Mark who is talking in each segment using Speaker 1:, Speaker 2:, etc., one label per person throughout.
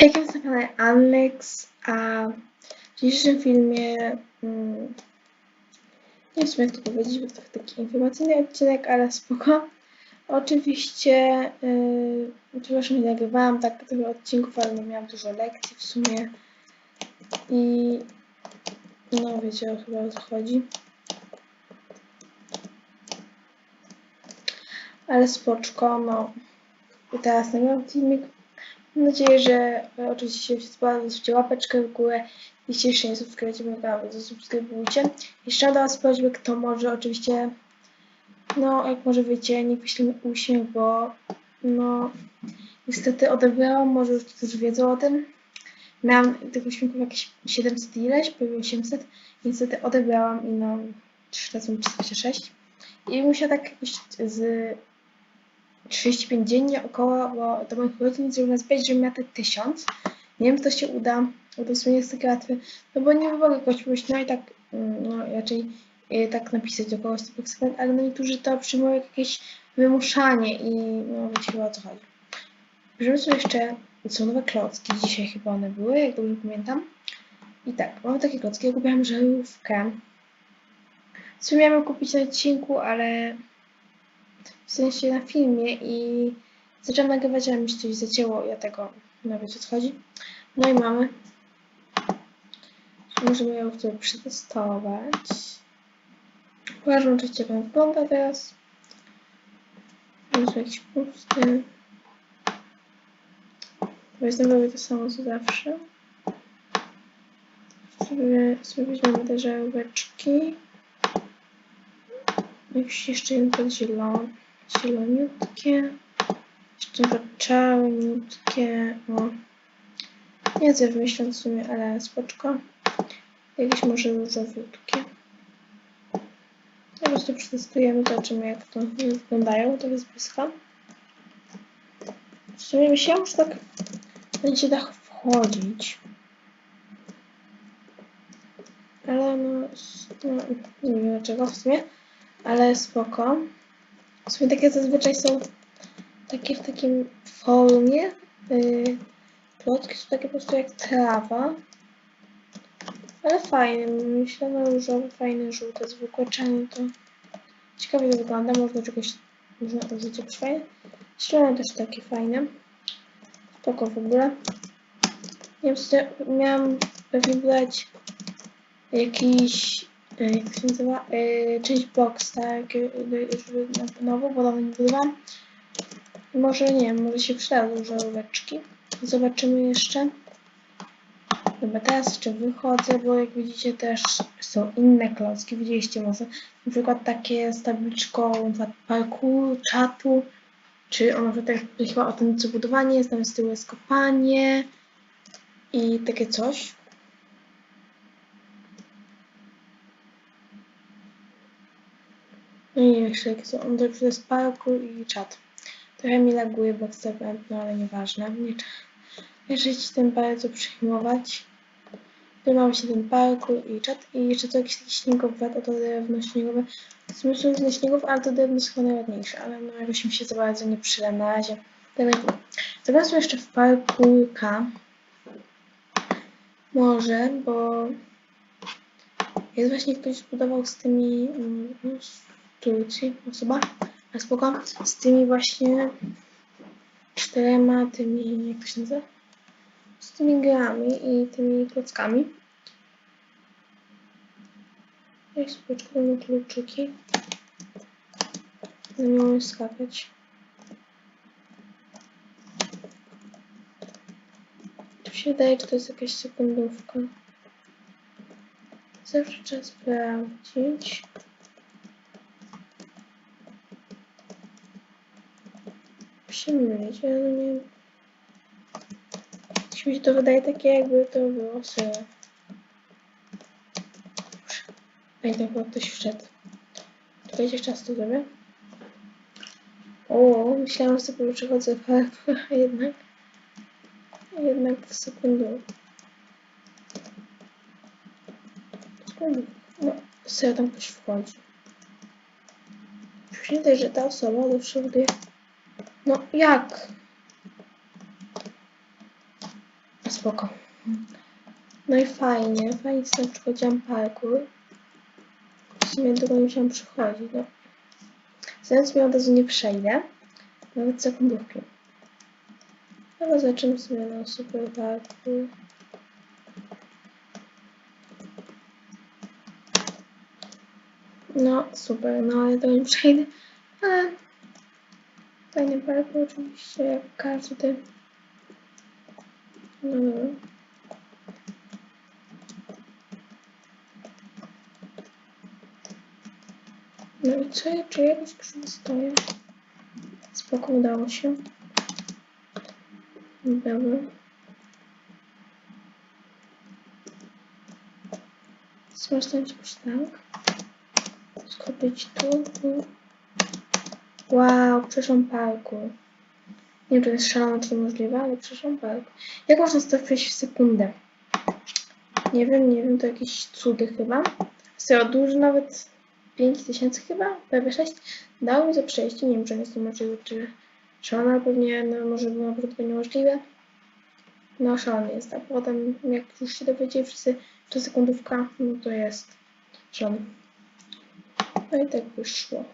Speaker 1: Jak jest na kanale Alex, a w dzisiejszym filmie mm, nie wiem jak to powiedzieć, bo to taki informacyjny odcinek, ale spoko. Oczywiście, yy, przepraszam, nie nagrywałam tak trochę odcinków, ale no, miałam dużo lekcji w sumie i no wiecie chyba o co chodzi. Ale spoczko, no i teraz nagrywam filmik. Mam nadzieję, że e, oczywiście się spodoba, łapeczkę w górę. Jeśli jeszcze nie subskrybujcie. Jeszcze do Was prośbę, kto może oczywiście, no jak może wiecie, nie wyślę mi uśmiech, bo no niestety odebrałam, może już którzy wiedzą o tym. Miałam tych uśmiechów jakieś 700 ileś, prawie 800. Niestety odebrałam i no 3 razy 326. I musiałam tak jakoś z 35 dziennie około, bo do moich rodzin zrobił nas być, żebym miała te 1000. Nie wiem, czy to się uda, bo to w sumie jest takie łatwe, no bo nie mogę kogoś pójść, no i tak, mm, no raczej y, tak napisać około 100 sekund, ale no niektórzy to przyjmują jak jakieś wymuszanie i no wiecie o co chodzi. Bierzemy sobie jeszcze, są nowe klocki, dzisiaj chyba one były, jak dobrze pamiętam. I tak, mamy takie klocki, ja kupiłam żarówkę. W sumie miałam kupić na odcinku, ale w sensie na filmie i zaczęłam nagrywać, ale mi się coś zacięło, ja tego nie wiem, o co chodzi. No i mamy. Możemy ją tutaj przetestować. Oczywiście, jak on wygląda teraz. Może jakiś pusty. Weźmy sobie to samo co zawsze. Sobie, sobie weźmiemy te żaróweczki. Jakiś jeszcze jeden zielony zieloniutkie, jeszcze to czarniutkie, o. Nie wiem, wymyślam w sumie, ale spoczko. Jakieś może różowiutkie. Po prostu przetestujemy, zobaczymy jak to wyglądają, to jest blisko. W sumie myślałam, że tak będzie dach wchodzić. Ale no, no nie wiem dlaczego w sumie, ale spoko. W sumie takie zazwyczaj są takie w takim formie. Yy, plotki są takie po prostu jak trawa. Ale fajne, myślę na różowe, fajne, żółte, zwykłe czarne to ciekawie to wygląda, można czegoś można użyć jakoś fajne. Zielone też takie fajne. Spoko w ogóle. Nie wiem, miałam pewnie brać jakiś jak się nazywa, e, część box, tak, żeby na nowo, bo dawno nie budowałam. Może nie może się przydadzą żaróweczki. Zobaczymy jeszcze. Dobra, teraz jeszcze wychodzę, bo jak widzicie też są inne klocki. Widzieliście może na przykład takie z tabliczką parku, czatu, czy on może tak chyba o tym co budowanie jest, tam z tyłu jest kopanie i takie coś. No nie jakie są. On jest parku i czat. Trochę mi laguje, bo chcę no ale nieważne. Nie, jeżeli ci ten bardzo przyjmować. Tu mamy się ten parku i czat i jeszcze to jakiś taki śniegowy, oto drewno śniegowe. Są różne śniegów, ale to drewno jest chyba najładniejsze, ale no jakoś mi się za bardzo nie przyda na razie. Zobaczmy jeszcze w parku K. Może, bo jest właśnie ktoś zbudował z tymi mm, Turcji osoba, a spoko, z tymi właśnie czterema tymi, jak to się nazywa? Z tymi grami i tymi klockami. Jak spoczko na kluczyki. Nie umiem skakać. Tu się wydaje, że to jest jakaś sekundówka. Zawsze trzeba sprawdzić. Się mylić, ale no nie mi się to wydaje takie, jakby to było. Ej, tak chyba ktoś wszedł. Czekajcie, czas to zrobię. O, myślałam, że sobie przechodzę a jednak. Jednak sekundę. Sekundę. No, sobie tam ktoś wchodzi. Już że ta osoba do przodu no jak? spoko. No i fajnie, fajnie sobie przechodziłam parkour. W sumie długo nie musiałam przychodzić, no. Zając mi od razu nie przejdę. Nawet sekundówki. Ale zaczynamy sobie na super parkour. No, super, no ale to nie przejdę. Ale fajny parkour oczywiście, jak każdy. No. No i co ja, czy jakoś krzywo stoję? Spoko, udało się. Dobra. Smażnąć jakoś tak. Skopić tu, tu. Wow, przeszłam parku. Nie wiem, czy jest szalone, czy możliwe, ale przeszłam parku. Jak można to przejść w sekundę? Nie wiem, nie wiem, to jakieś cudy chyba. Serio, dużo nawet 5000 chyba, prawie 6. Dało mi to przejście, nie wiem, czy jest to możliwe, czy szalone, pewnie, no może było na początku niemożliwe. No szalony jest, a potem jak już się dowiedzieli wszyscy, to sekundówka, no to jest szalony. No i tak wyszło.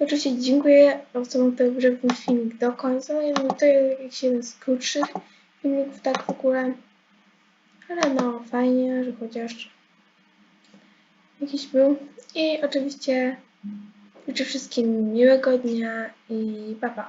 Speaker 1: Oczywiście dziękuję osobom, które obejrzały ten filmik do końca. No, to jest jakiś jeden z krótszych filmików, tak w ogóle. Ale no, fajnie, że chociaż jakiś był. I oczywiście życzę wszystkim miłego dnia i pa pa.